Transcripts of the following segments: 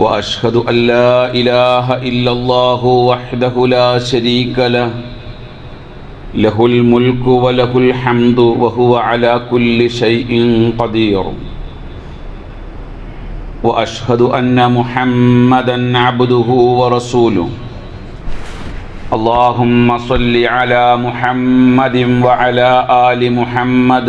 واشهد ان لا اله الا الله وحده لا شريك له له الملك وله الحمد وهو على كل شيء قدير واشهد ان محمدا عبده ورسوله اللهم صل على محمد وعلى ال محمد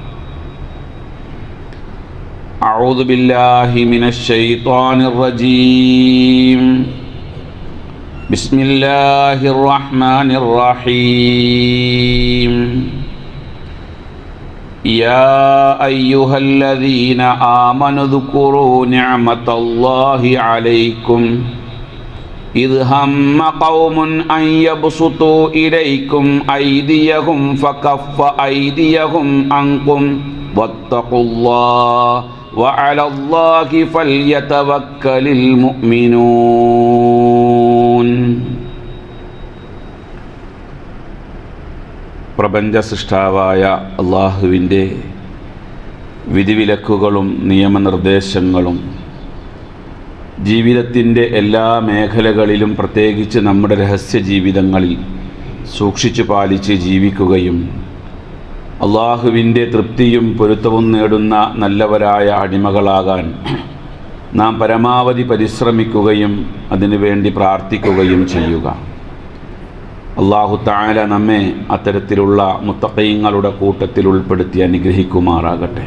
أعوذ بالله من الشيطان الرجيم بسم الله الرحمن الرحيم يا أيها الذين آمنوا اذكروا نعمة الله عليكم إذ هم قوم أن يبسطوا إليكم أيديهم فكف أيديهم عنكم واتقوا الله وعلى الله فليتوكل المؤمنون പ്രപഞ്ച സൃഷ്ടാവായ അള്ളാഹുവിൻ്റെ വിധിവിലക്കുകളും നിയമനിർദ്ദേശങ്ങളും ജീവിതത്തിൻ്റെ എല്ലാ മേഖലകളിലും പ്രത്യേകിച്ച് നമ്മുടെ രഹസ്യ ജീവിതങ്ങളിൽ സൂക്ഷിച്ചു പാലിച്ച് ജീവിക്കുകയും അള്ളാഹുവിന്റെ തൃപ്തിയും പൊരുത്തവും നേടുന്ന നല്ലവരായ അടിമകളാകാൻ നാം പരമാവധി പരിശ്രമിക്കുകയും അതിനുവേണ്ടി പ്രാർത്ഥിക്കുകയും ചെയ്യുക. അള്ളാഹു താല നമ്മെ അത്തരത്തിലുള്ള മുത്തക്കയങ്ങളുടെ കൂട്ടത്തിൽ ഉൾപ്പെടുത്തി അനുഗ്രഹിക്കുമാറാകട്ടെ.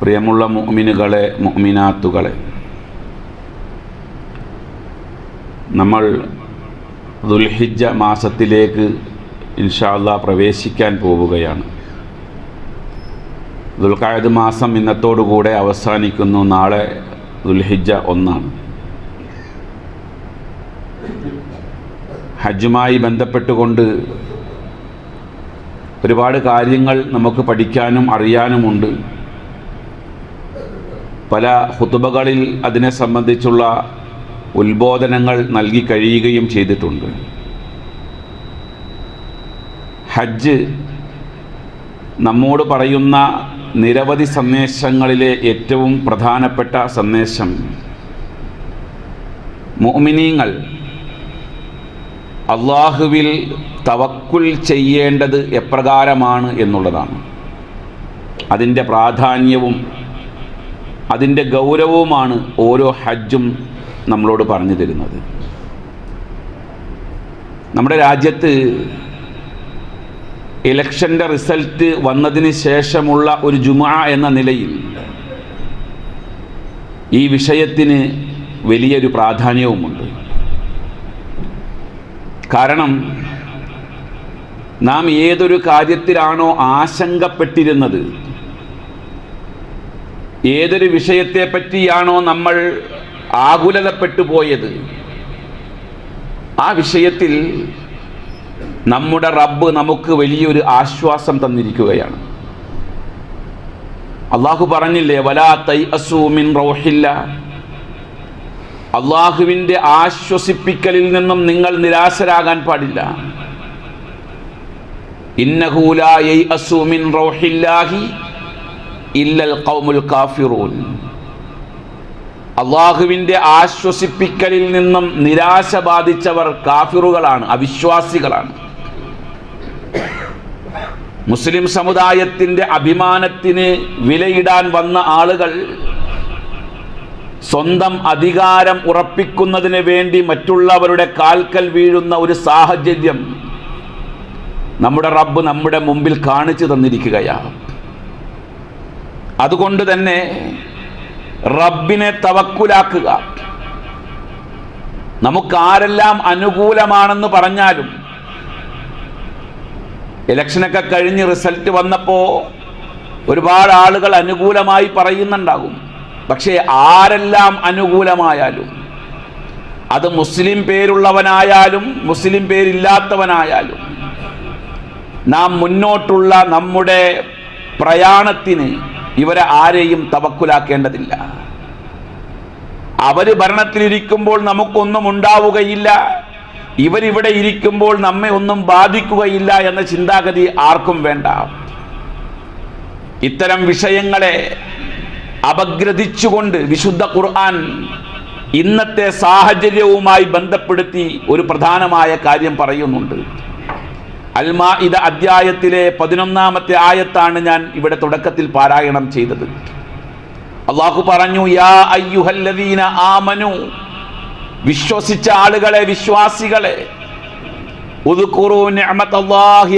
പ്രിയമുള്ള മുഅ്മിനുകളെ മുഅ്മിനാത്തുകളെ നമ്മൾ ദുൽഹിജ മാസത്തിലേക്ക് ഇൻഷാല്ല പ്രവേശിക്കാൻ പോവുകയാണ്. ദുൽഖായത് മാസം ഇന്നത്തോടുകൂടെ അവസാനിക്കുന്നു. നാളെ ദുൽഹിജ ഒന്നാണ്. ഹജ്ജുമായി ബന്ധപ്പെട്ടുകൊണ്ട് ഒരുപാട് കാര്യങ്ങൾ നമുക്ക് പഠിക്കാനും അറിയാനുമുണ്ട്. പല ഹുതുബകളിൽ അതിനെ സംബന്ധിച്ചുള്ള ഉത്ബോധനങ്ങൾ നൽകി കഴിയുകയും ചെയ്തിട്ടുണ്ട്. ഹജ്ജ് നമ്മോട് പറയുന്ന നിരവധി സന്ദേശങ്ങളിലെ ഏറ്റവും പ്രധാനപ്പെട്ട സന്ദേശം. മോമിനീങ്ങൾ അള്ളാഹുവിൽ തവക്കുൽ ചെയ്യേണ്ടത് എപ്രകാരമാണ് എന്നുള്ളതാണ്. അതിന്റെ പ്രാധാന്യവും അതിന്റെ ഗൗരവവുമാണ് ഓരോ ഹജ്ജും നമ്മളോട് പറഞ്ഞു തരുന്നത്. നമ്മുടെ രാജ്യത്ത് ഇലക്ഷന്റെ റിസൾട്ട് വന്നതിന് ശേഷമുള്ള ഒരു ജുമാ എന്ന നിലയിൽ ഈ വിഷയത്തിന് വലിയൊരു പ്രാധാന്യവുമുണ്ട്. കാരണം നാം ഏതൊരു കാര്യത്തിലാണോ ആശങ്കപ്പെട്ടിരുന്നത് ഏതൊരു വിഷയത്തെപ്പറ്റിയാണോ നമ്മൾ ആകുലതപ്പെട്ടു പോയത് ആ വിഷയത്തിൽ നമ്മുടെ റബ്ബ് നമുക്ക് വലിയൊരു ആശ്വാസം തന്നിരിക്കുകയാണ്. അള്ളാഹു പറഞ്ഞില്ലേ വലാ തൈ അസൂമിൻ റോഹില്ല. അള്ളാഹുവിന്റെ ആശ്വസിപ്പിക്കലിൽ നിന്നും നിങ്ങൾ നിരാശരാകാൻ പാടില്ല. ഇന്നഹൂലായി അസൂമിൻ റോഹില്ലാഹി ഇല്ലൽ കൗമുൽ കാഫിറൂൻ. അള്ളാഹുവിന്റെ ആശ്വസിപ്പിക്കലിൽ നിന്നും നിരാശ ബാധിച്ചവർ കാഫിറുകളാണ് അവിശ്വാസികളാണ്. മുസ്ലിം സമുദായത്തിന്റെ അഭിമാനത്തിന് വിലയിടാൻ വന്ന ആളുകൾ സ്വന്തം അധികാരം ഉറപ്പിക്കുന്നതിന് വേണ്ടി മറ്റുള്ളവരുടെ കാൽക്കൽ വീഴുന്ന ഒരു സാഹചര്യം നമ്മുടെ റബ്ബ് നമ്മുടെ മുമ്പിൽ കാണിച്ചു തന്നിരിക്കുകയാണ്. അതുകൊണ്ട് തന്നെ റബ്ബിനെ തവക്കുലാക്കുക. നമുക്കാരെല്ലാം അനുകൂലമാണെന്ന് പറഞ്ഞാലും ഇലക്ഷനൊക്കെ കഴിഞ്ഞ് റിസൾട്ട് വന്നപ്പോൾ ഒരുപാട് ആളുകൾ അനുകൂലമായി പറയുന്നുണ്ടാകും. പക്ഷേ ആരെല്ലാം അനുകൂലമായാലും അത് മുസ്ലിം പേരുള്ളവനായാലും മുസ്ലിം പേരില്ലാത്തവനായാലും നാം മുന്നോട്ടുള്ള നമ്മുടെ പ്രയാണത്തിന് ഇവരെ ആരെയും തവക്കുലാക്കേണ്ടതില്ല. അവർ ഭരണത്തിലിരിക്കുമ്പോൾ നമുക്കൊന്നും ഉണ്ടാവുകയില്ല. ഇവരിവിടെ ഇരിക്കുമ്പോൾ നമ്മെ ഒന്നും ബാധിക്കുകയില്ല എന്ന ചിന്താഗതി ആർക്കും വേണ്ട. ഇത്തരം വിഷയങ്ങളെ അപഗ്രഥിച്ചുകൊണ്ട് വിശുദ്ധ ഖുർആൻ ഇന്നത്തെ സാഹചര്യവുമായി ബന്ധപ്പെടുത്തി ഒരു പ്രധാനമായ കാര്യം പറയുന്നുണ്ട്. അൽമാ ഇത് അധ്യായത്തിലെ പതിനൊന്നാമത്തെ ആയത്താണ് ഞാൻ ഇവിടെ തുടക്കത്തിൽ പാരായണം ചെയ്തത്. അള്ളാഹു പറഞ്ഞു യാ അയ്യുഹല്ലദീന ആമനു വിശ്വസിച്ച ആളുകളെ വിശ്വാസികളെ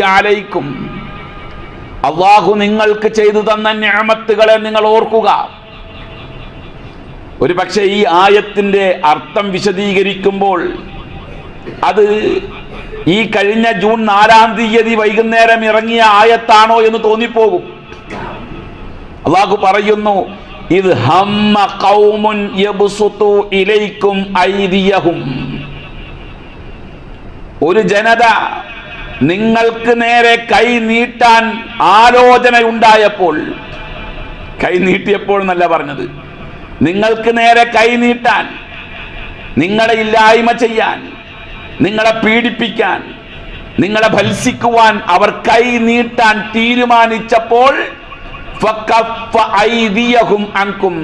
അലൈക്കും. അള്ളാഹു നിങ്ങൾക്ക് ചെയ്തു തന്ന ഞാമത്തുകളെ നിങ്ങൾ ഓർക്കുക. ഒരു പക്ഷേ ഈ ആയത്തിന്റെ അർത്ഥം വിശദീകരിക്കുമ്പോൾ അത് ഈ കഴിഞ്ഞ ജൂൺ നാലാം തീയതി വൈകുന്നേരം ഇറങ്ങിയ ആയത്താണോ എന്ന് തോന്നിപ്പോകും. അള്ളാഹു പറയുന്നു ഇത് ഹമ്മ ഇലൈക്കും ഐദിയഹും. ഒരു ജനത നിങ്ങൾക്ക് നേരെ കൈ നീട്ടാൻ ആലോചനയുണ്ടായപ്പോൾ കൈ നീട്ടിയപ്പോൾ എന്നല്ല പറഞ്ഞത് നിങ്ങൾക്ക് നേരെ കൈ നീട്ടാൻ നിങ്ങളെ ഇല്ലായ്മ ചെയ്യാൻ നിങ്ങളെ പീഡിപ്പിക്കാൻ നിങ്ങളെ ഭത്സിക്കുവാൻ അവർ കൈ നീട്ടാൻ തീരുമാനിച്ചപ്പോൾ അൻകും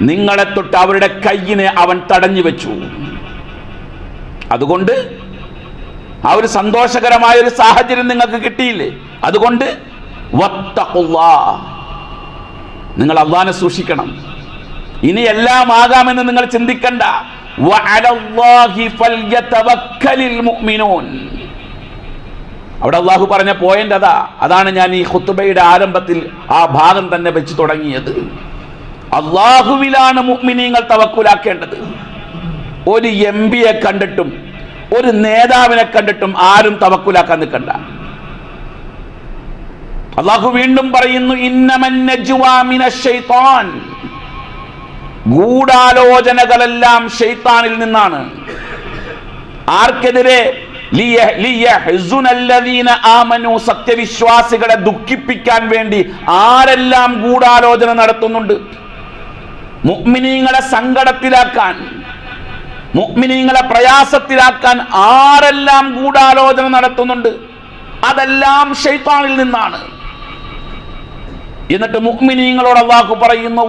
നിങ്ങളെ തൊട്ട് അവരുടെ കയ്യിനെ അവൻ തടഞ്ഞു വെച്ചു അതുകൊണ്ട് ആ ഒരു സന്തോഷകരമായ ഒരു സാഹചര്യം നിങ്ങൾക്ക് കിട്ടിയില്ലേ അതുകൊണ്ട്. നിങ്ങൾ അള്ളാനെ സൂക്ഷിക്കണം ഇനി എല്ലാം ആകാമെന്ന് നിങ്ങൾ ചിന്തിക്കണ്ട. അവിടെ അള്ളാഹു പറഞ്ഞ പോയിന്റ് അതാ. അതാണ് ഞാൻ ഈ ഹുത്തുബയുടെ ആരംഭത്തിൽ ആ ഭാഗം തന്നെ വെച്ച് തുടങ്ങിയത്. അള്ളാഹുവിലാണ് മുഅ്മിനീങ്ങൾ തവക്കുലാക്കേണ്ടത്. ഒരു എം പിയെ കണ്ടിട്ടും ഒരു നേതാവിനെ കണ്ടിട്ടും ആരും തവക്കുലാക്കാൻ നിൽക്കണ്ട. അള്ളാഹു വീണ്ടും പറയുന്നു ഇന്നമൻ ഗൂഢാലോചനകളെല്ലാം ഷെയ്ത്താനിൽ നിന്നാണ്. ആർക്കെതിരെ സത്യവിശ്വാസികളെ ദുഃഖിപ്പിക്കാൻ വേണ്ടി ആരെല്ലാം ഗൂഢാലോചന നടത്തുന്നുണ്ട്? മുഅ്മിനീങ്ങളെ സങ്കടത്തിലാക്കാൻ മുഅ്മിനീങ്ങളെ പ്രയാസത്തിലാക്കാൻ ആരെല്ലാം ഗൂഢാലോചന നടത്തുന്നുണ്ട്? അതെല്ലാം ഷെയ്ത്താനിൽ നിന്നാണ്. എന്നിട്ട് മുഅ്മിനീങ്ങളോട് അള്ളാഹു പറയുന്നു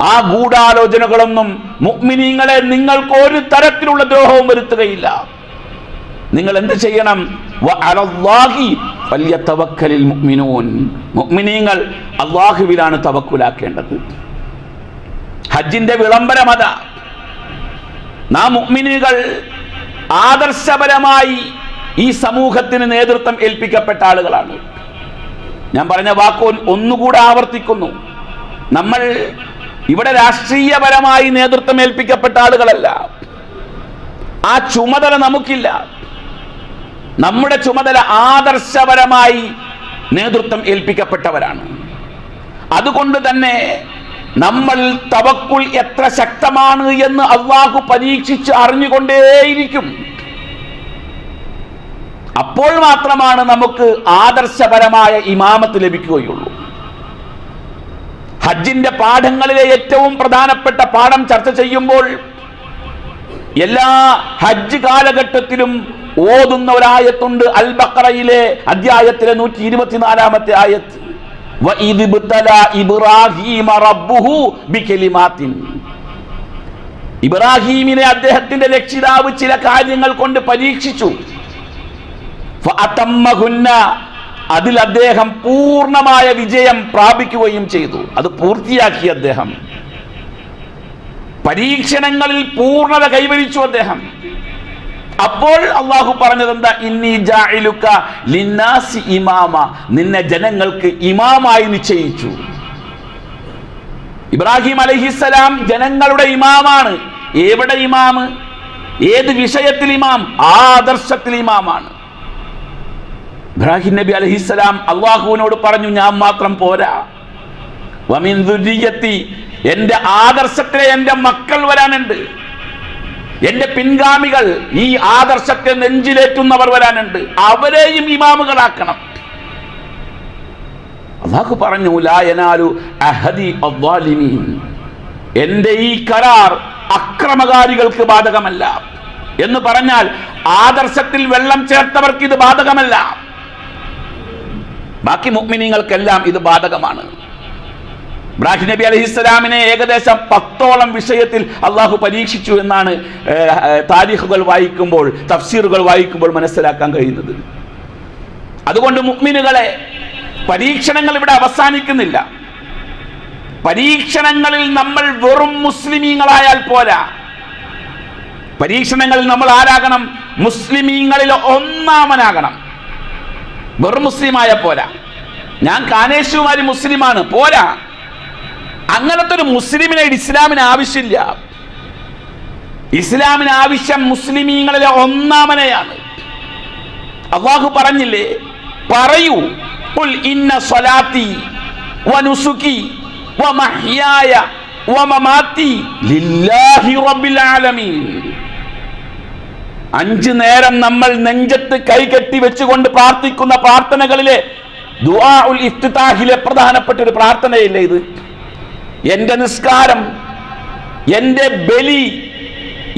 ആ ഗൂഢാലോചനകളൊന്നും മുഅ്മിനീങ്ങളെ നിങ്ങൾക്ക് ഒരു തരത്തിലുള്ള ദ്രോഹവും വരുത്തുകയില്ല. നിങ്ങൾ എന്ത് ചെയ്യണം? അള്ളാഹുവിലാണ് തവക്കുലാക്കേണ്ടത്. ഹജ്ജിന്റെ വിളംബരം അതാ. നാം മുഅ്മിനുകൾ ആദർശപരമായി ഈ സമൂഹത്തിന് നേതൃത്വം ഏൽപ്പിക്കപ്പെട്ട ആളുകളാണ്. ഞാൻ പറഞ്ഞ വാക്ക് ഒന്നുകൂടെ ആവർത്തിക്കുന്നു. നമ്മൾ ഇവിടെ രാഷ്ട്രീയപരമായി നേതൃത്വം ഏൽപ്പിക്കപ്പെട്ട ആളുകളല്ല. ആ ചുമതല നമുക്കില്ല. നമ്മുടെ ചുമതല ആദർശപരമായി നേതൃത്വം ഏൽപ്പിക്കപ്പെട്ടവരാണ്. അതുകൊണ്ട് തന്നെ നമ്മൾ തവക്കുൽ എത്ര ശക്തമാണ് എന്ന് അള്ളാഹു പരീക്ഷിച്ച് അറിഞ്ഞുകൊണ്ടേയിരിക്കും. അപ്പോൾ മാത്രമാണ് നമുക്ക് ആദർശപരമായ ഇമാമത്ത് ലഭിക്കുകയുള്ളൂ. ഹജ്ജിന്റെ പാഠങ്ങളിലെ ഏറ്റവും പ്രധാനപ്പെട്ട പാഠം ചർച്ച ചെയ്യുമ്പോൾ എല്ലാ ഹജ്ജ് കാലഘട്ടത്തിലും ഓതുന്ന ഒരായത്തുണ്ട് അൽ ബക്കറയിലെ അധ്യായത്തിലെ നൂറ്റി ഇരുപത്തിനാലാമത്തെ ആയത്ത് ഇബ്രാഹീമിനെ അദ്ദേഹത്തിന്റെ രക്ഷിതാവ് ചില കാര്യങ്ങൾ കൊണ്ട് പരീക്ഷിച്ചു. അതിൽ അദ്ദേഹം പൂർണമായ വിജയം പ്രാപിക്കുകയും ചെയ്തു. അത് പൂർത്തിയാക്കി അദ്ദേഹം. പരീക്ഷണങ്ങളിൽ പൂർണത കൈവരിച്ചു അദ്ദേഹം. അപ്പോൾ അള്ളാഹു പറഞ്ഞത് എന്താ ഇന്നി ജാഇലുക ലിന്നാസി ഇമാമ. നിന്നെ ജനങ്ങൾക്ക് ഇമാമായി നിശ്ചയിച്ചു. ഇബ്രാഹിം അലഹിസലാം ജനങ്ങളുടെ ഇമാമാണ്. എവിടെ ഇമാമ് ഏത് വിഷയത്തിൽ ഇമാം? ആദർശത്തിൽ ഇമാമാണ്. ഇബ്രാഹിം നബി അലഹിസ്സലാം അള്ളാഹുവിനോട് പറഞ്ഞു ഞാൻ മാത്രം പോരാ. വമിൻ ദുരിയത്തി എന്റെ ആദർശത്തിലെ എന്റെ മക്കൾ വരാനുണ്ട്. എന്റെ പിൻഗാമികൾ ഈ ആദർശത്തെ നെഞ്ചിലേറ്റുന്നവർ വരാനുണ്ട്. അവരെയും ഇമാമുകളാക്കണം. അള്ളാഹു പറഞ്ഞു ലായനാലു അഹദി എന്റെ ഈ കരാർ അക്രമകാരികൾക്ക് ബാധകമല്ല. എന്ന് പറഞ്ഞാൽ ആദർശത്തിൽ വെള്ളം ചേർത്തവർക്ക് ഇത് ബാധകമല്ല. ബാക്കി മുഗ്മിനീങ്ങൾക്കെല്ലാം ഇത് ബാധകമാണ്. ഇബ്രാഹിം നബി അലഹിസ്സലാമിനെ ഏകദേശം പത്തോളം വിഷയത്തിൽ അള്ളാഹു പരീക്ഷിച്ചു എന്നാണ് താരീഖുകൾ വായിക്കുമ്പോൾ തഫ്സീറുകൾ വായിക്കുമ്പോൾ മനസ്സിലാക്കാൻ കഴിയുന്നത്. അതുകൊണ്ട് മുഗ്മിനുകളെ പരീക്ഷണങ്ങൾ ഇവിടെ അവസാനിക്കുന്നില്ല. പരീക്ഷണങ്ങളിൽ നമ്മൾ വെറും മുസ്ലിമീങ്ങളായാൽ പോരാ. പരീക്ഷണങ്ങളിൽ നമ്മൾ ആരാകണം? മുസ്ലിമീങ്ങളിൽ ഒന്നാമനാകണം. വെറും മുസ്ലിമായ പോരാ. ഞാൻ കാനേശുമാരി മുസ്ലിമാണ് പോരാ. അങ്ങനത്തെ ഒരു മുസ്ലിമിനെ ഇസ്ലാമിന് ആവശ്യമില്ല. ഇസ്ലാമിന് ആവശ്യം മുസ്ലിമീങ്ങളിലെ ഒന്നാമനെയാണ്. അള്ളാഹു പറഞ്ഞില്ലേ പറയൂ "ഖുൽ ഇന്ന സ്വലാത്തി വനുസുക്കി വമഹ്യായ വമമാത്തി ലില്ലാഹി റബ്ബിൽ ആലമീൻ. അഞ്ചു നേരം നമ്മൾ നെഞ്ചത്ത് കൈകെട്ടി വെച്ചുകൊണ്ട് പ്രാർത്ഥിക്കുന്ന പ്രാർത്ഥനകളിലെ ദുആ പ്രധാനപ്പെട്ട ഒരു പ്രാർത്ഥനയില്ലേ ഇത്? എന്റെ നിസ്കാരം എന്റെ ബലി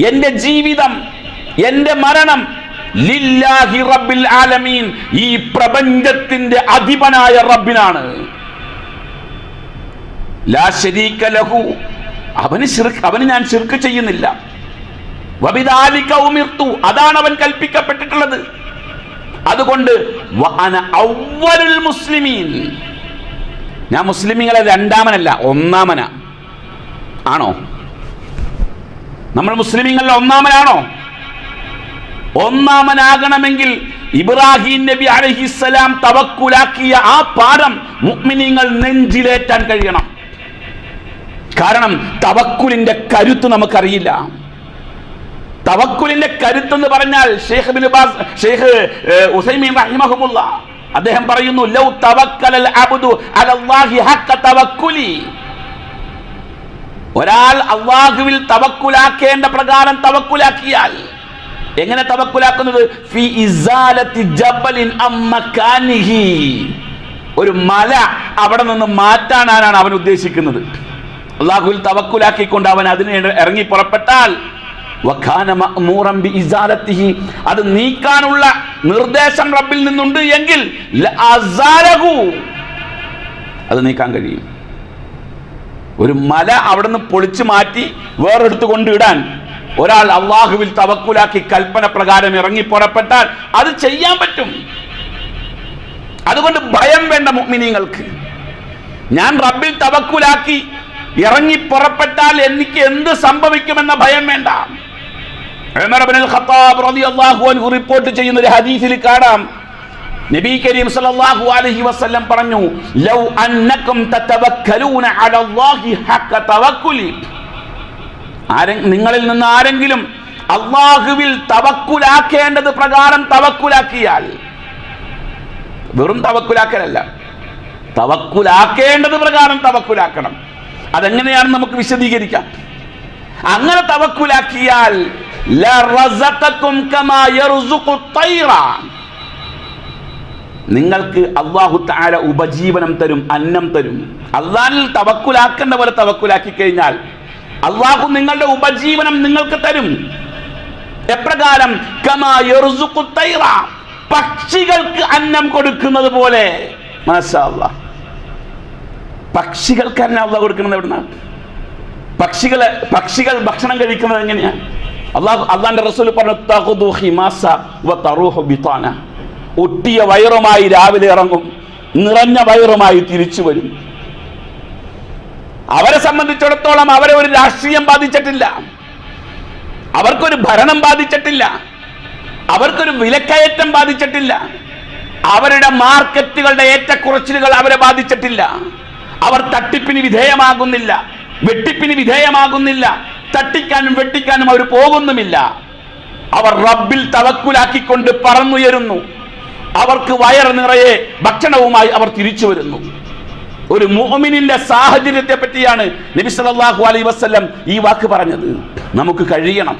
എന്റെ ജീവിതം എന്റെ മരണം ലില്ലാഹി റബ്ബിൽ ആലമീൻ ഈ പ്രപഞ്ചത്തിന്റെ അധിപനായ റബ്ബിനാണ്. ലാ ലഹു. അവന് അവന് ഞാൻ ശിർക്ക് ചെയ്യുന്നില്ല. അതാണ് അവൻ കൽപ്പിക്കപ്പെട്ടിട്ടുള്ളത്. അതുകൊണ്ട് മുസ്ലിമീൻ. ഞാൻ മുസ്ലിമീങ്ങളെ രണ്ടാമനല്ല ഒന്നാമന. ആണോ? നമ്മൾ മുസ്ലിമീങ്ങളിൽ ഒന്നാമനാണോ? ഒന്നാമനാകണമെങ്കിൽ ഇബ്രാഹിം നബി അലഹിസ്സലാം തവക്കുലാക്കിയ ആ പാഠം മുഗ്മിനിങ്ങൾ നെഞ്ചിലേറ്റാൻ കഴിയണം. കാരണം തവക്കുലിന്റെ കരുത്ത് നമുക്കറിയില്ല. തവക്കുലിന്റെ കരുത്ത് എന്ന് പറഞ്ഞാൽ ഷെയ്ഖ് ബാസ് ഷെയ്ഖ് ഉസൈമീൻ റഹിമഹുമുള്ള. അദ്ദേഹം പറയുന്നു ലൗ തവക്കലൽ അബ്ദു അലല്ലാഹി ഹഖ തവക്കുലി. ഒരാൾ അള്ളാഹുവിൽ തവക്കുലാക്കേണ്ട പ്രകാരം തവക്കുലാക്കിയാൽ എങ്ങനെ തവക്കുലാക്കുന്നത്? ഫി ഇസാലത്തി ജബലിൻ ഒരു മല അവിടെ നിന്ന് മാറ്റാനാണ് അവൻ ഉദ്ദേശിക്കുന്നത്. അള്ളാഹുവിൽ തവക്കുലാക്കിക്കൊണ്ട് അവൻ അതിന് ഇറങ്ങി പുറപ്പെട്ടാൽ അത് നീക്കാനുള്ള നിർദ്ദേശം റബ്ബിൽ നിന്നുണ്ട് എങ്കിൽ അത് നീക്കാൻ കഴിയും. ഒരു മല അവിടുന്ന് പൊളിച്ചു മാറ്റി വേറെടുത്ത് കൊണ്ടിടാൻ ഒരാൾ അള്ളാഹുവിൽ തവക്കുലാക്കി കൽപ്പന പ്രകാരം ഇറങ്ങി പുറപ്പെട്ടാൽ അത് ചെയ്യാൻ പറ്റും. അതുകൊണ്ട് ഭയം വേണ്ട മുഅ്മിനീങ്ങൾക്ക്. ഞാൻ റബ്ബിൽ തവക്കുലാക്കി ഇറങ്ങി പുറപ്പെട്ടാൽ എനിക്ക് എന്ത് സംഭവിക്കുമെന്ന ഭയം വേണ്ട. റിപ്പോർട്ട് ചെയ്യുന്ന ഒരു ഹദീസിൽ കാണാം. നബി കരീം സല്ലല്ലാഹു അലൈഹി വസല്ലം പറഞ്ഞു ലൗ അന്നക്കും തതവക്കലൂന അലല്ലാഹി ഹഖ തവക്കുലി. നിങ്ങളിൽ നിന്ന് ആരെങ്കിലും അള്ളാഹുവിൽ തവക്കുലാക്കേണ്ടത് പ്രകാരം തവക്കുലാക്കിയാൽ വെറും തവക്കുലാക്കലല്ല തവക്കുലാക്കേണ്ടത് പ്രകാരം തവക്കുലാക്കണം. അതെങ്ങനെയാണ് നമുക്ക് വിശദീകരിക്കാം. അങ്ങനെ തവക്കുലാക്കിയാൽ നിങ്ങൾക്ക് അള്ളാഹു താര ഉപജീവനം തരും അന്നം തരും. അള്ളാഹിൽ തവക്കുലാക്കേണ്ട പോലെ തവക്കുലാക്കി കഴിഞ്ഞാൽ അള്ളാഹു നിങ്ങളുടെ ഉപജീവനം നിങ്ങൾക്ക് തരും. എപ്രകാരം? പക്ഷികൾക്ക് അന്നം കൊടുക്കുന്നത് പോലെ. പക്ഷികൾക്ക് അന്നം അള്ളാഹ് കൊടുക്കുന്നത് എവിടുന്നാണ് പക്ഷികളെ പക്ഷികൾ ഭക്ഷണം കഴിക്കുന്നത് എങ്ങനെയാണ് അള്ളാഹു അള്ളാന്റെ റസൂൽ പറഞ്ഞു ഹിമാസ ഒട്ടിയ വയറുമായി രാവിലെ ഇറങ്ങും നിറഞ്ഞ വയറുമായി തിരിച്ചു വരും. അവരെ സംബന്ധിച്ചിടത്തോളം അവരെ ഒരു രാഷ്ട്രീയം ബാധിച്ചിട്ടില്ല. അവർക്കൊരു ഭരണം ബാധിച്ചിട്ടില്ല. അവർക്കൊരു വിലക്കയറ്റം ബാധിച്ചിട്ടില്ല. അവരുടെ മാർക്കറ്റുകളുടെ ഏറ്റക്കുറച്ചിലുകൾ അവരെ ബാധിച്ചിട്ടില്ല. അവർ തട്ടിപ്പിന് വിധേയമാകുന്നില്ല വെട്ടിപ്പിന് വിധേയമാകുന്നില്ല. തട്ടിക്കാനും വെട്ടിക്കാനും അവർ പോകുന്നുമില്ല. അവർ റബ്ബിൽ തവക്കുലാക്കിക്കൊണ്ട് പറന്നുയരുന്നു. അവർക്ക് വയർ നിറയെ ഭക്ഷണവുമായി അവർ തിരിച്ചു വരുന്നു. ഒരു മുഅ്മിനിന്റെ സാഹചര്യത്തെ പറ്റിയാണ് നബി സല്ലല്ലാഹു അലൈഹി വസല്ലം ഈ വാക്ക് പറഞ്ഞത്. നമുക്ക് കഴിയണം.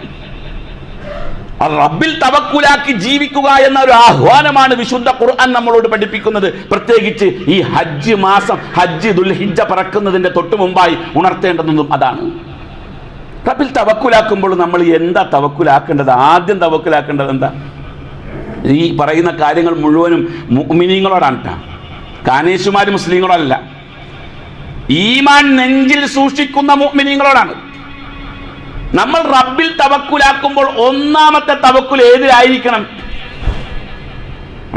റബ്ബിൽ തവക്കുലാക്കി ജീവിക്കുക എന്ന ഒരു ആഹ്വാനമാണ് വിശുദ്ധ ഖുർആൻ നമ്മളോട് പഠിപ്പിക്കുന്നത്. പ്രത്യേകിച്ച് ഈ ഹജ്ജ് മാസം ഹജ്ജ് ദുൽഹിജ്ജ പറക്കുന്നതിന്റെ തൊട്ടു മുമ്പായി ഉണർത്തേണ്ടതെന്നും അതാണ്. റബ്ബിൽ തവക്കുലാക്കുമ്പോൾ നമ്മൾ എന്താ തവക്കുലാക്കേണ്ടത്? ആദ്യം തവക്കുലാക്കേണ്ടത് എന്താ? ഈ പറയുന്ന കാര്യങ്ങൾ മുഴുവനും മുഅ്മിനീങ്ങളോടാണ് ട്ടാ. കാനേശുമാരും മുസ്ലിങ്ങളോടല്ല. ഈമാൻ നെഞ്ചിൽ സൂക്ഷിക്കുന്ന മുഅ്മിനീങ്ങളോടാണ്. നമ്മൾ റബ്ബിൽ തവക്കുലാക്കുമ്പോൾ ഒന്നാമത്തെ തവക്കുൽ ഏതിലായിരിക്കണം?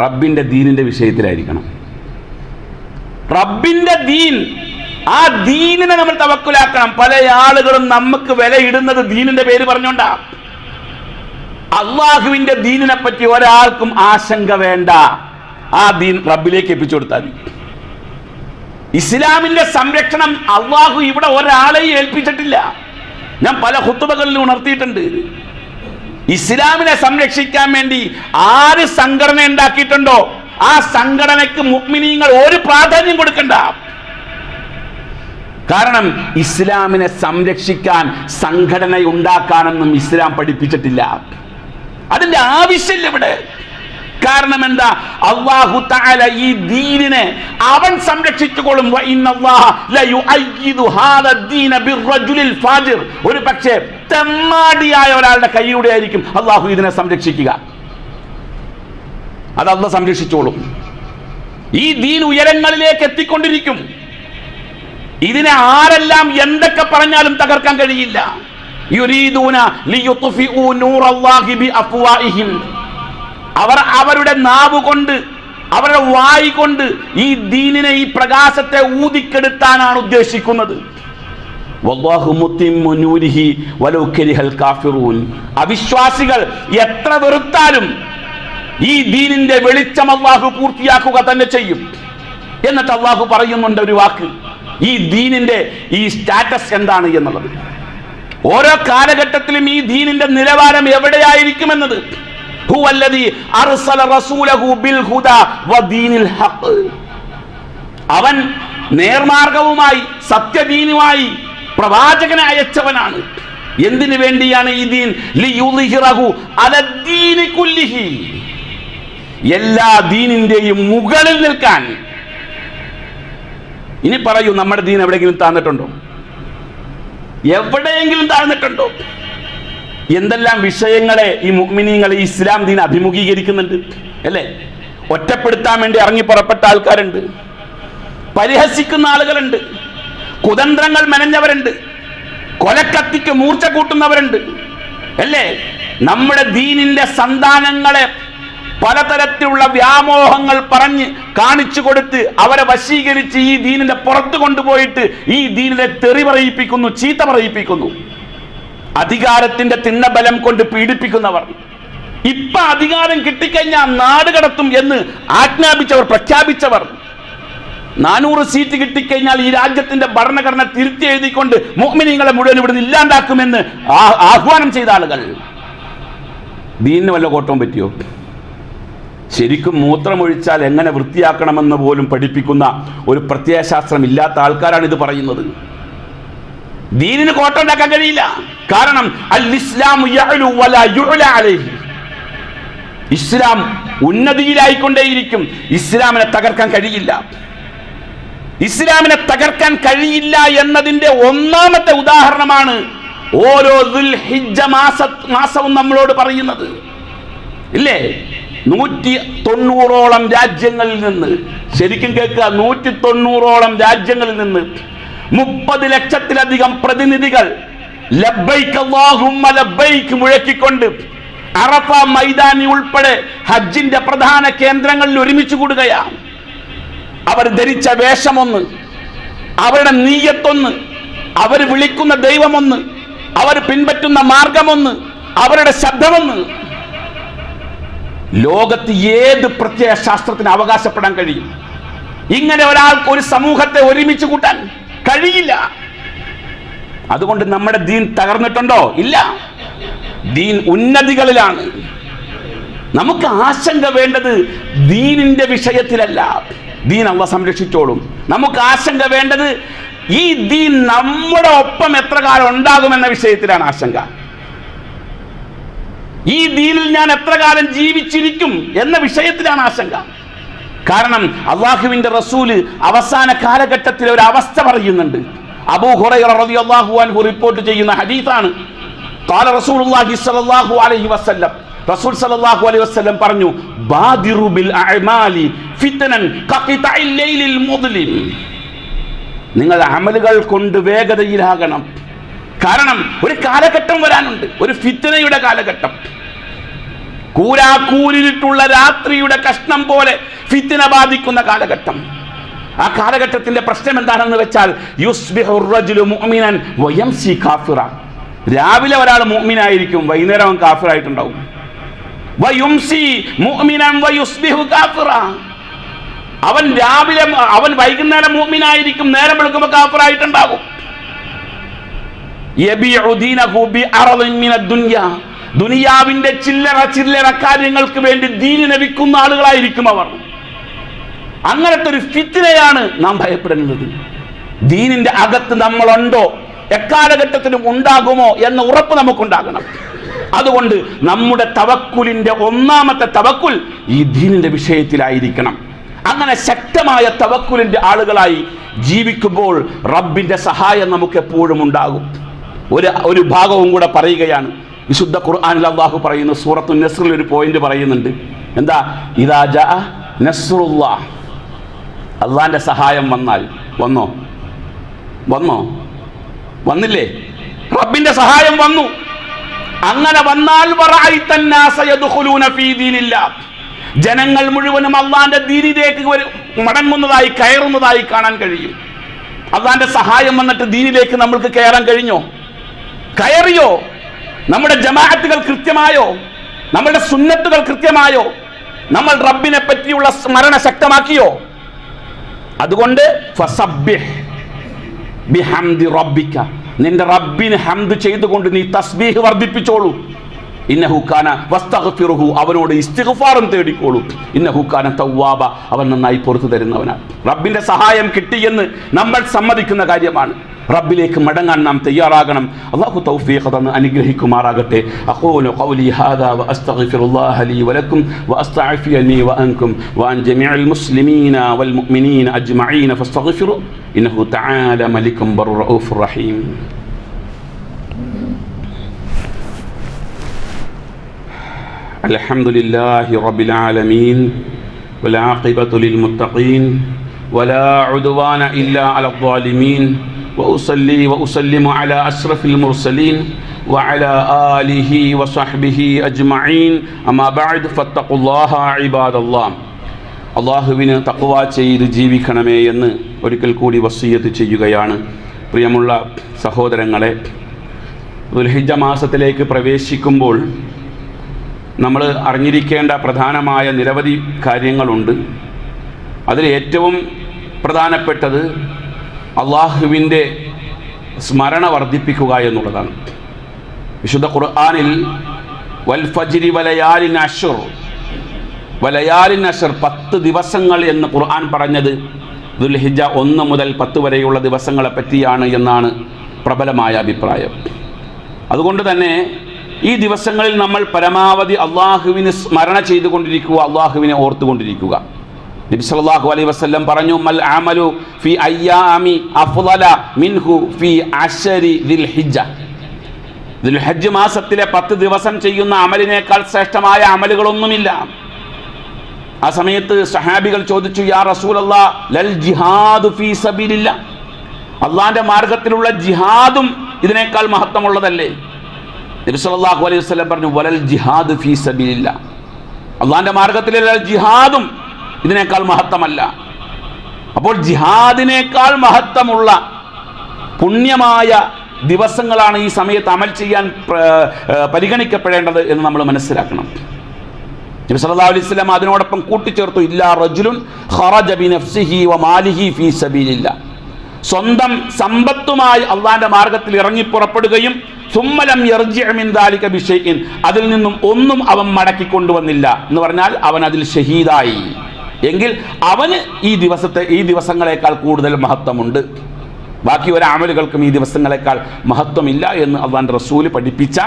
റബ്ബിന്റെ ദീനിന്റെ വിഷയത്തിലായിരിക്കണം. റബ്ബിന്റെ ദീൻ ആ ദീനിനെ നമ്മൾ തവക്കുലാക്കണം. പല ആളുകളും നമുക്ക് വിലയിടുന്നത് ദീനിന്റെ പേര് പറഞ്ഞോണ്ടാ. അള്ളാഹുവിന്റെ ദീനിനെ പറ്റി ഒരാൾക്കും ആശങ്ക വേണ്ട. ആ ദീൻ റബ്ബിലേക്ക് എപ്പിച്ചു കൊടുത്താൽ ഇസ്ലാമിന്റെ സംരക്ഷണം അള്ളാഹു ഇവിടെ ഒരാളെയും ഏൽപ്പിച്ചിട്ടില്ല. ഞാൻ പല ഹുത്തുബകളിലും ഉണർത്തിയിട്ടുണ്ട്. ഇസ്ലാമിനെ സംരക്ഷിക്കാൻ വേണ്ടി ആര് സംഘടന ഉണ്ടാക്കിയിട്ടുണ്ടോ? ആ സംഘടനയ്ക്ക് മുക്മിനീങ്ങൾ ഒരു പ്രാധാന്യം കൊടുക്കണ്ട. കാരണം ഇസ്ലാമിനെ സംരക്ഷിക്കാൻ സംഘടന ഉണ്ടാക്കാനൊന്നും ഇസ്ലാം പഠിപ്പിച്ചിട്ടില്ല. അതിന്റെ ആവശ്യമില്ല ഇവിടെ. കാരണം എന്താ? അള്ളാഹു താല ഈ ദീനിനെ അവൻ സംരക്ഷിച്ചുകൊള്ളും. ഒരു പക്ഷേ തെമ്മാടിയായ ഒരാളുടെ കൈയിലൂടെ ആയിരിക്കും അള്ളാഹു ഇതിനെ സംരക്ഷിക്കുക. അത് അള്ളാഹ് സംരക്ഷിച്ചോളും. ഈ ദീൻ ഉയരങ്ങളിലേക്ക് എത്തിക്കൊണ്ടിരിക്കും. ഇതിനെ ആരെല്ലാം എന്തൊക്കെ പറഞ്ഞാലും തകർക്കാൻ കഴിയില്ല. അവർ അവരുടെ നാവ് കൊണ്ട് അവരുടെ വായി കൊണ്ട് ഈ ദീനിനെ ഈ പ്രകാശത്തെ ഊതിക്കെടുത്താനാണ് ഉദ്ദേശിക്കുന്നത്. അവിശ്വാസികൾ എത്ര വെറുത്താലും ഈ ദീനിന്റെ വെളിച്ചം അള്ളാഹു പൂർത്തിയാക്കുക തന്നെ ചെയ്യും. എന്നിട്ട് അള്ളാഹു പറയുന്നുണ്ട് ഒരു വാക്ക്. ഈ ദീനിന്റെ ഈ സ്റ്റാറ്റസ് എന്താണ് എന്നുള്ളത്? ഓരോ കാലഘട്ടത്തിലും ഈ ദീനിന്റെ നിലവാരം എവിടെയായിരിക്കുമെന്നത്? എന്നത് അവൻ നേർമാർഗവുമായി സത്യദീനുമായി പ്രവാചകനെ അയച്ചവനാണ്. എന്തിനു വേണ്ടിയാണ് ഈ ദീൻ? എല്ലാ ദീനിന്റെയും മുകളിൽ നിൽക്കാൻ ഇനി പറയൂ നമ്മുടെ ദീൻ എവിടെയെങ്കിലും താന്നിട്ടുണ്ടോ? എവിടെയെങ്കിലും താഴ്ന്നിട്ടുണ്ടോ എന്തെല്ലാം വിഷയങ്ങളെ ഈ മുഅ്മിനീങ്ങൾ ഈ ഇസ്ലാം ദീൻ അഭിമുഖീകരിക്കുന്നുണ്ട് അല്ലേ? ഒറ്റപ്പെടുത്താൻ വേണ്ടി ഇറങ്ങി പുറപ്പെട്ട ആൾക്കാരുണ്ട്. പരിഹസിക്കുന്ന ആളുകളുണ്ട്. കുതന്ത്രങ്ങൾ മെനഞ്ഞവരുണ്ട്. കൊലക്കത്തിക്ക് മൂർച്ച കൂട്ടുന്നവരുണ്ട്. അല്ലേ? നമ്മുടെ ദീനിന്റെ സന്താനങ്ങളെ പലതരത്തിലുള്ള വ്യാമോഹങ്ങൾ പറഞ്ഞ് കാണിച്ചു കൊടുത്ത് അവരെ വശീകരിച്ച് ഈ ദീനിന്റെ പുറത്ത് കൊണ്ടുപോയിട്ട് ഈ ദീനിനെ തെറി പറയിപ്പിക്കുന്നു ചീത്ത പറയിപ്പിക്കുന്നു. അധികാരത്തിന്റെ തിണ്ണബലം കൊണ്ട് പീഡിപ്പിക്കുന്നവർ. ഇപ്പൊ അധികാരം കിട്ടിക്കഴിഞ്ഞാൽ നാട് കടത്തും എന്ന് ആജ്ഞാപിച്ചവർ പ്രഖ്യാപിച്ചവർ. നാനൂറ് സീറ്റ് കിട്ടിക്കഴിഞ്ഞാൽ ഈ രാജ്യത്തിന്റെ ഭരണഘടന തിരുത്തി എഴുതിക്കൊണ്ട് മോമിനിങ്ങളെ മുഴുവൻ ഇവിടുന്ന് ഇല്ലാണ്ടാക്കുമെന്ന് ആഹ്വാനം ചെയ്ത ആളുകൾ. ദീനിന് വല്ല കോട്ടവും പറ്റിയോ? ശരിക്കും മൂത്രമൊഴിച്ചാൽ എങ്ങനെ വൃത്തിയാക്കണമെന്ന് പോലും പഠിപ്പിക്കുന്ന ഒരു പ്രത്യയശാസ്ത്രം ഇല്ലാത്ത ആൾക്കാരാണ് ഇത് പറയുന്നത്. ദീനിന് കോട്ട ഉണ്ടാക്കാൻ കഴിയില്ല. കാരണം അൽ ഇസ്ലാം ഇസ്ലാം ഉന്നതിയിലായിക്കൊണ്ടേയിരിക്കും. ഇസ്ലാമിനെ തകർക്കാൻ കഴിയില്ല. ഇസ്ലാമിനെ തകർക്കാൻ കഴിയില്ല എന്നതിന്റെ ഒന്നാമത്തെ ഉദാഹരണമാണ് ഓരോ ദുൽഹിജ്ജ മാസ മാസവും നമ്മളോട് പറയുന്നത്. ഇല്ലേ? നൂറ്റി തൊണ്ണൂറോളം രാജ്യങ്ങളിൽ നിന്ന് ശരിക്കും കേൾക്കുക നൂറ്റി തൊണ്ണൂറോളം രാജ്യങ്ങളിൽ നിന്ന് മുപ്പത് ലക്ഷത്തിലധികം പ്രതിനിധികൾ മുഴക്കിക്കൊണ്ട് അറഫ മൈതാനി ഉൾപ്പെടെ ഹജ്ജിന്റെ പ്രധാന കേന്ദ്രങ്ങളിൽ ഒരുമിച്ച് കൂടുകയാണ്. അവർ ധരിച്ച വേഷമൊന്ന് അവരുടെ നീയത്തൊന്ന് അവർ വിളിക്കുന്ന ദൈവമൊന്ന് അവർ പിൻപറ്റുന്ന മാർഗമൊന്ന് അവരുടെ ശബ്ദമൊന്ന് ലോകത്ത് ഏത് പ്രത്യയ ശാസ്ത്രത്തിന് അവകാശപ്പെടാൻ കഴിയും? ഇങ്ങനെ ഒരാൾക്ക് ഒരു സമൂഹത്തെ ഒരുമിച്ച് കൂട്ടാൻ കഴിയില്ല. അതുകൊണ്ട് നമ്മുടെ ദീൻ തകർന്നിട്ടുണ്ടോ? ഇല്ല. ദീൻ ഉന്നതികളിലാണ്. നമുക്ക് ആശങ്ക വേണ്ടത് ദീനിന്റെ വിഷയത്തിലല്ല. ദീൻ അവ സംരക്ഷിച്ചോളും. നമുക്ക് ആശങ്ക വേണ്ടത് ഈ ദീൻ നമ്മുടെ ഒപ്പം എത്ര കാലം ഉണ്ടാകുമെന്ന വിഷയത്തിലാണ് ആശങ്ക. ഈ ദീനിൽ ഞാൻ എത്ര കാലം ജീവിച്ചിരിക്കും എന്ന വിഷയത്തിലാണ് ആശങ്ക കാരണം അള്ളാഹുവിന്റെ റസൂല് അവസാന കാലഘട്ടത്തിൽ ഒരു അവസ്ഥ പറയുന്നുണ്ട് അബൂ ഹുറൈറ റളിയല്ലാഹു അൻഹു റിപ്പോർട്ട് ചെയ്യുന്ന ഹദീസാണ് قال رسول الله صلى الله عليه وسلم റസൂൽ സല്ലല്ലാഹു അലൈഹി വസല്ലം പറഞ്ഞു ബാദിറു ബിൽ അഅമാലി ഫിതനൻ കഖിതഇൽ ലൈലിൽ മുദ്ലിം നിങ്ങൾ അമലുകൾ കൊണ്ട് വേഗതയിലാകണം കാരണം ഒരു കാലഘട്ടം വരാനുണ്ട്. ഒരു ഫിത്തനയുടെ കാലഘട്ടം. കൂരാക്കൂരിട്ടുള്ള രാത്രിയുടെ കഷ്ണം പോലെ ഫിത്തിന ബാധിക്കുന്ന കാലഘട്ടം. ആ കാലഘട്ടത്തിന്റെ പ്രശ്നം എന്താണെന്ന് വെച്ചാൽ രാവിലെ ഒരാൾ മുഅ്മിനായിരിക്കും വൈകുന്നേരം കാഫിറായിട്ടുണ്ടാവും. അവൻ രാവിലെ അവൻ വൈകുന്നേരം മുഅ്മിനായിരിക്കും നേരം വെളുക്കുമ്പോൾ കാഫിറായിട്ടുണ്ടാകും ദുനിയാവിന്റെ ചില്ലറ ചില്ലറ കാര്യങ്ങൾക്ക് വേണ്ടി ദീനി ലഭിക്കുന്ന ആളുകളായിരിക്കും അവർ. അങ്ങനത്തെ ഒരു ഫിത്തിനെയാണ് നാം ഭയപ്പെടുന്നത് ദീനിന്റെ അകത്ത് നമ്മളുണ്ടോ? എക്കാലഘട്ടത്തിലും ഉണ്ടാകുമോ എന്ന ഉറപ്പ് നമുക്കുണ്ടാകണം. അതുകൊണ്ട് നമ്മുടെ തവക്കുലിന്റെ ഒന്നാമത്തെ തവക്കുൽ ഈ ദീനിന്റെ വിഷയത്തിലായിരിക്കണം. അങ്ങനെ ശക്തമായ തവക്കുലിന്റെ ആളുകളായി ജീവിക്കുമ്പോൾ റബ്ബിന്റെ സഹായം നമുക്ക് എപ്പോഴും ഉണ്ടാകും. ഒരു ഒരു ഭാഗവും കൂടെ പറയുകയാണ്. വിശുദ്ധ ഖുർആാനിൽ അള്ളാഹു പറയുന്നു സൂറത്തു നസ്റിൽ ഒരു പോയിന്റ് പറയുന്നുണ്ട്. എന്താ? ഇതാ ജാ നസ്റുല്ലാ സഹായം വന്നാൽ വന്നോ? വന്നോ? വന്നില്ലേ? റബ്ബിന്റെ സഹായം വന്നു. അങ്ങനെ വന്നാൽ ജനങ്ങൾ മുഴുവനും അള്ളാന്റെ ദീനിലേക്ക് മടങ്ങുന്നതായി കയറുന്നതായി കാണാൻ കഴിയും. അള്ളാന്റെ സഹായം വന്നിട്ട് ദീനിലേക്ക് നമ്മൾക്ക് കയറാൻ കഴിഞ്ഞോ? കയറിയോ? നമ്മുടെ ജമാഅത്തുകൾ കൃത്യമായോ? നമ്മുടെ സുന്നത്തുകൾ കൃത്യമായോ? നമ്മൾ റബ്ബിനെ പറ്റിയുള്ള സ്മരണ ശക്തമാക്കിയോ? അതുകൊണ്ട് നിന്റെ റബ്ബിന് ഹംദ് ചെയ്തുകൊണ്ട് നീ തസ്ബീഹ് വർദ്ധിപ്പിച്ചോളൂ. ഇന്നഹുക്കാന വസ്തഗ്ഫിറുഹു അവനോട് ഇസ്തിഗ്ഫാറും തേടിക്കോളൂ. ഇന്നഹുക്കാന തവ്വാബ അവൻ നന്നായി പുറത്തു തരുന്നവനാണ്. റബ്ബിന്റെ സഹായം കിട്ടിയെന്ന് നമ്മൾ സമ്മതിക്കുന്ന കാര്യമാണ്. റബ്ബിലേക്ക് മടങ്ങാൻ നാം തയ്യാറാകണം. അള്ളാഹു തൗഫീഖ് തന്ന് അനുഗ്രഹിക്കുമാറാകട്ടെ. അഖൂലു ഖൗലി ഹാദാ വഅസ്തഗ്ഫിറുല്ലാഹ ലീ വലക്കും വഅസ്തഅഫിയനി വഅൻകും വഅൻ ജമീഉൽ മുസ്ലിമീന വൽ മുഅ്മിനീന അജ്മഈന ഫസ്തഗ്ഫിറു. ഇന്നഹു തആല മലികും ബർറഊഫുർ റഹീം. الحمد لله رب العالمين والعاقبة للمتقين ولا عدوان إلا على الظالمين وأصلي وأسلم على أشرف المرسلين وعلى آله وصحبه أجمعين أما بعد فاتقوا الله عباد الله അള്ളാഹുവിന് തക്കുവ ചെയ്ത് ജീവിക്കണമേ എന്ന് ഒരിക്കൽ കൂടി വസീയത്ത് ചെയ്യുകയാണ് പ്രിയമുള്ള സഹോദരങ്ങളെ ദുൽഹിജ മാസത്തിലേക്ക് പ്രവേശിക്കുമ്പോൾ നമ്മൾ അറിഞ്ഞിരിക്കേണ്ട പ്രധാനമായ നിരവധി കാര്യങ്ങളുണ്ട്. അതിൽ ഏറ്റവും പ്രധാനപ്പെട്ടത് അള്ളാഹുവിന്റെ സ്മരണ വർദ്ധിപ്പിക്കുക എന്നുള്ളതാണ്. വിശുദ്ധ ഖുർആാനിൽ വൽ ഫജിരി വലയാലിൻ അഷുർ വലയാലിൻ അഷർ പത്ത് ദിവസങ്ങൾ എന്ന് ഖുർആൻ പറഞ്ഞത് ദുൽഹിജ ഒന്ന് മുതൽ പത്ത് വരെയുള്ള ദിവസങ്ങളെ പറ്റിയാണ് എന്നാണ് പ്രബലമായ അഭിപ്രായം. അതുകൊണ്ട് തന്നെ ഈ ദിവസങ്ങളിൽ നമ്മൾ പരമാവധി അള്ളാഹുവിന് സ്മരണ ചെയ്തുകൊണ്ടിരിക്കുക അള്ളാഹുവിനെ ഓർത്തുകൊണ്ടിരിക്കുക. നബി സല്ലല്ലാഹു അലൈഹി വസല്ലം പറഞ്ഞു മൽ അമലു ഫി അയ്യാമി അഫ്ളല മിൻഹു ഫി അശരി ദിൽ ഹിജ്ജ ദിൽ ഹജ്ജ് മാസത്തിലെ പത്ത് ദിവസം ചെയ്യുന്ന അമലിനേക്കാൾ ശ്രേഷ്ഠമായ അമലുകളൊന്നുമില്ല. ആ സമയത്ത് സഹാബികൾ ചോദിച്ചു യാ റസൂലല്ലാ ലൽ ജിഹാദു ഫീ സബീലില്ല? അള്ളാന്റെ മാർഗത്തിലുള്ള ജിഹാദും ഇതിനേക്കാൾ മഹത്വമുള്ളതല്ലേ? നബി സല്ലല്ലാഹു അലൈഹി വസല്ലം പറഞ്ഞു വലൽ ജിഹാദ് ഫീ സബീലില്ല. അള്ളാന്റെ മാർഗത്തിലെ ജിഹാദും ഇതിനേക്കാൾ മഹത്തമല്ല. അപ്പോൾ ജിഹാദിനേക്കാൾ മഹത്തമുള്ള പുണ്യമായ ദിവസങ്ങളാണ് ഈ സമയത്ത് അമൽ ചെയ്യാൻ പരിഗണിക്കപ്പെടേണ്ടത് എന്ന് നമ്മൾ മനസ്സിലാക്കണം. നബി സല്ലല്ലാഹു അലൈഹി വസല്ലം അതിനോടൊപ്പം കൂട്ടിച്ചേർത്തു ഇല്ലാ റജുലുൻ ഖറജ ബി നഫ്സിഹി വ വമാലിഹി ഫീ സബീലില്ല. സ്വന്തം സമ്പത്തുമായി അള്ളാന്റെ മാർഗത്തിൽ ഇറങ്ങി പുറപ്പെടുകയും സുമ്മലം യർജിഅ മിൻ ദാലിക ബിഷൈഇൻ. അതിൽ നിന്നും ഒന്നും അവൻ മടക്കി കൊണ്ടുവന്നില്ല എന്ന് പറഞ്ഞാൽ അവൻ അതിൽ ഷഹീദായി. എങ്കിൽ അവന് ഈ ദിവസത്തെ ഈ ദിവസങ്ങളെക്കാൾ കൂടുതൽ മഹത്വമുണ്ട്. ബാക്കി ഒരു അമലുകൾക്കും ഈ ദിവസങ്ങളെക്കാൾ മഹത്വമില്ല എന്ന് അള്ളാൻ റസൂൽ പഠിപ്പിച്ച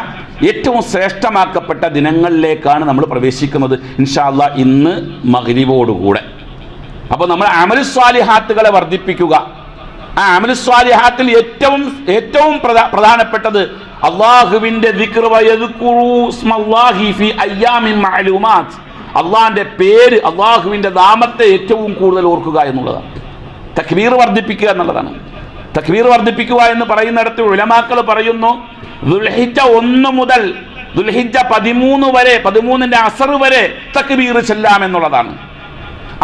ഏറ്റവും ശ്രേഷ്ഠമാക്കപ്പെട്ട ദിനങ്ങളിലേക്കാണ് നമ്മൾ പ്രവേശിക്കുന്നത്. ഇൻഷാ ഇന്ന് മകരിവോടുകൂടെ അപ്പോൾ നമ്മൾ അമലുസ്വാലിഹാത്തുകളെ വർദ്ധിപ്പിക്കുക. ആ അമലുസ്വാലിഹാത്തിൽ ഏറ്റവും ഏറ്റവും പ്രധാ- പ്രധാനപ്പെട്ടത് അള്ളാഹുവിന്റെ അള്ളാഹിന്റെ പേര് അള്ളാഹുവിന്റെ നാമത്തെ ഏറ്റവും കൂടുതൽ ഓർക്കുക എന്നുള്ളതാണ്. തക്ബീർ വർദ്ധിപ്പിക്കുക എന്നുള്ളതാണ്. തക്ബീർ വർദ്ധിപ്പിക്കുക എന്ന് പറയുന്നിടത്ത് ഉലമാക്കൾ പറയുന്നു ദുൽഹിജ ഒന്ന് മുതൽ ദുൽഹിജ പതിമൂന്ന് വരെ പതിമൂന്നിന്റെ അസർ വരെ തക്ബീർ ചെല്ലാം എന്നുള്ളതാണ്.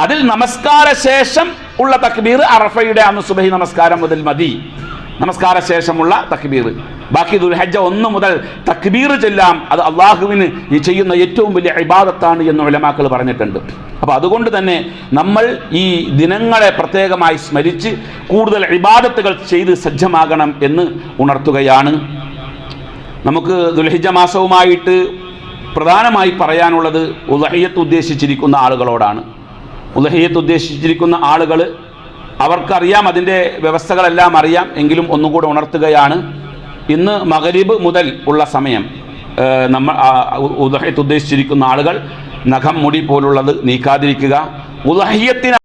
അതിൽ നമസ്കാര ശേഷം ഉള്ള തക്ബീർ അറഫയുടെ അന്ന് സുബഹി നമസ്കാരം മുതൽ മതി. നമസ്കാര ശേഷമുള്ള തക്ബീർ. ബാക്കി ദുൽഹജ്ജ ഒന്ന് മുതൽ തക്ബീർ ചെല്ലാം അത് അള്ളാഹുവിന് ഈ ചെയ്യുന്ന ഏറ്റവും വലിയ ഇബാദത്താണ് എന്ന് ഉലമാക്കൾ പറഞ്ഞിട്ടുണ്ട്. അപ്പോൾ അതുകൊണ്ട് തന്നെ നമ്മൾ ഈ ദിനങ്ങളെ പ്രത്യേകമായി സ്മരിച്ച് കൂടുതൽ ഇബാദത്തുകൾ ചെയ്ത് സജ്ജമാകണം എന്ന് ഉണർത്തുകയാണ്. നമുക്ക് ദുൽഹിജ മാസവുമായിട്ട് പ്രധാനമായി പറയാനുള്ളത് ഉദഹയ്യത്ത് ഉദ്ദേശിച്ചിരിക്കുന്ന ആളുകളോടാണ്. ഉദഹയ്യത്ത് ഉദ്ദേശിച്ചിരിക്കുന്ന ആളുകൾ അവർക്കറിയാം അതിന്റെ വ്യവസ്ഥകളെല്ലാം അറിയാം എങ്കിലും ഒന്നുകൂടെ ഉണർത്തുകയാണ്. ഇന്ന് മകരീബ് മുതൽ ഉള്ള സമയം നമ്മൾ ഉദഹയത്ത് ഉദ്ദേശിച്ചിരിക്കുന്ന ആളുകൾ നഖം മുടി പോലുള്ളത് നീക്കാതിരിക്കുക. ഉദഹയ്യത്തിന്